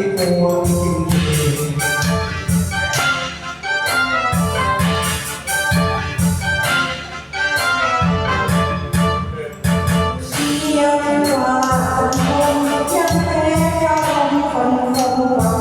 ที่เป็นจริง คน